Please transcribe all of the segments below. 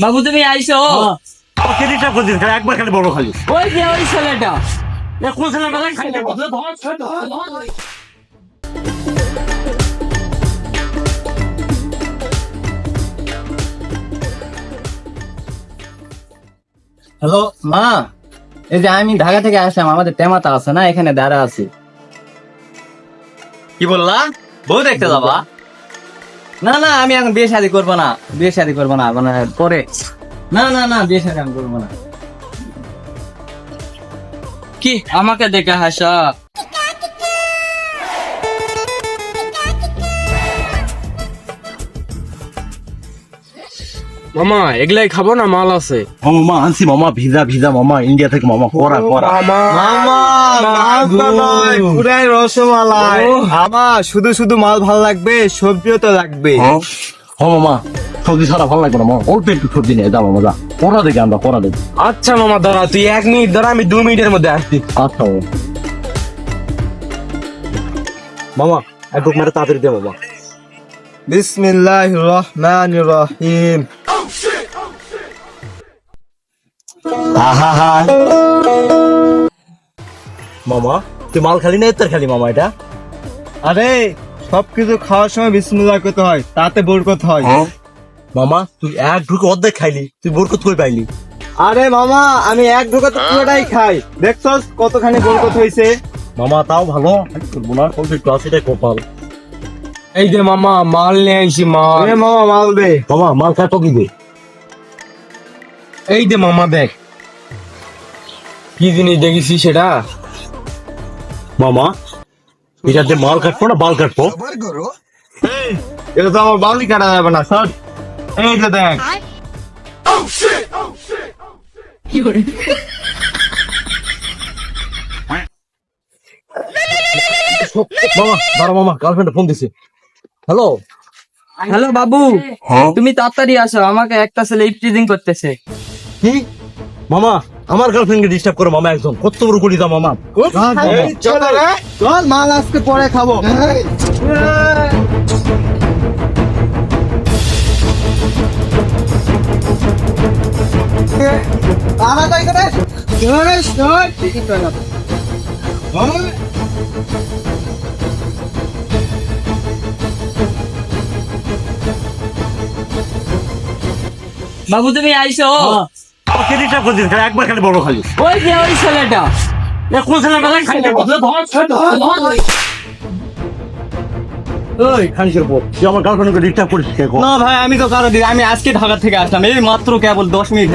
বাবু তুমি আইছো? করছিস খালি একবার খালি বড় খালি। ওই যে ওই ছেলেটা। কোন ছেলে বাজার খালি হ্যালো মা এই যে আমি ঢাকা থেকে আসলাম আমাদের টেমাতা আছে না এখানে দাঁড়া আছি। কি বললা? বউ দেখতে যাবা? না না, আমি এখন বিয়ে শাদি করব না। বিয়ে শাদি করব না মানে পরে। না না না, বিয়ে শাদি আমি করব না। কি? আমাকে দেখে হাসা। মামা এগুলাই খাব না মাল আছে। মামা আনছি মামা ভিজা ভিজা মামা ইন্ডিয়া থেকে মামা করা করা। মামা পুরাই রসমালাই। আমার শুধু শুধু মাল ভালো লাগবে সবজিও তো লাগবে। হ মামা সবজি ছাড়া ভালো লাগবে না মামা অল্প একটু সবজি নিয়ে যাব মজা পড়া দেখি আমরা পড়া দেখি। আচ্ছা মামা দাঁড়া তুই এক মিনিট দাঁড়া আমি দু মিনিটের মধ্যে আসছি। আচ্ছা মামা। মামা একটু মেরে তাড়াতাড়ি দে মামা। বিসমিল্লাহ রহমান রহিম। আহা মামা তুই মাল খালি না খালি মামা এটা? আরে সবকিছু খাওয়ার সময় বিসমিল্লাহ করতে হয় তাতে বরকত হয়। মামা তুই এক ঢুকে অর্ধেক খাইলি তুই বরকত কই পাইলি? আরে মামা আমি এক ঢোকা তো পুরোটাই খাই। দেখছস কতখানি বরকত হয়েছে মামা তাও ভালো? করব না কপাল। এই যে মামা মাল নিয়ে আইছি মাল। মামা মাল দে। মামা মাল খাই তো কি দে। এই যে মামা দেখ। কি জিনিস দেখেছি সেটা? মামা এটা যে মাল কাটবো না বাল কাটবো? এটা তো আমার বাউলি কাটা যাবে না স্যার এই যে দেখ। মামা দাঁড়া মামা গার্লফ্রেন্ড ফোন দিছে। হ্যালো হ্যালো বাবু। তুমি তাড়াতাড়ি আসো আমাকে একটা ছেলে ইফটিজিং করতেছে। কি? মামা আমার গার্লফ্রেন্ডকে ডিস্টার্ব করো মামা একজন। কত বড় করি দাও মামা চল মাল আজকে পরে খাব। বাবু তুমি আইছো ওকে ডিস্টার্ব করছিস খালি একবার খালি বড় খালি ওই যে ওই ছেলেটা কোন ছেলে খালি ওই খানিসের পর তুই আমার গার্লফ্রেন্ডকে ডিস্টার্ব করিস না ভাই আমি তো কারও দিই আমি আজকে ঢাকা থেকে আসলাম এই মাত্র কেবল দশ মিনিট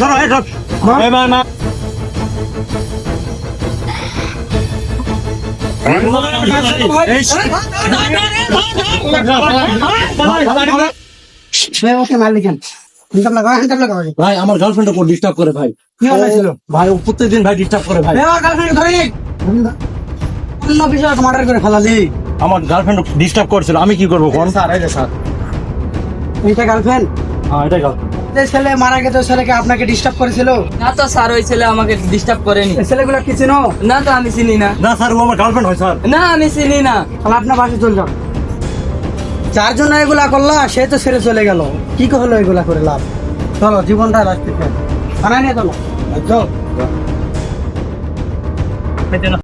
শোনো, ভাই আমার গার্লফ্রেন্ড ওপর ডিস্টার্ব করে ভাই। ভাই ও প্রত্যেকদিন ভাই ডিস্টার্ব করে ভাই। আমার গার্লফ্রেন্ড ডিস্টার্ব করছিল। আমি কি করব কোন? Sir sir. এটা গার্লফ্রেন্ড হ্যাঁ এটাই গার্লফ্রেন্ড ছেলে মারা গেছে ছেলেকে আপনাকে ডিস্টার্ব করেছিল? না তো স্যার ওই ছেলে আমাকে ডিস্টার্ব করেনি। এই ছেলেগুলো কি চিনো? না তো আমি চিনি না। না স্যার ও আমার গার্লফ্রেন্ড হয় স্যার। না আমি চিনি না। তাহলে আপনার বাসে চলে যাও। যার জন্য এগুলা করলা, সে তো ছেড়ে চলে গেল। কি হলো এগুলা করে লাভ? চলো, জীবনটা রাখতে চলো। চল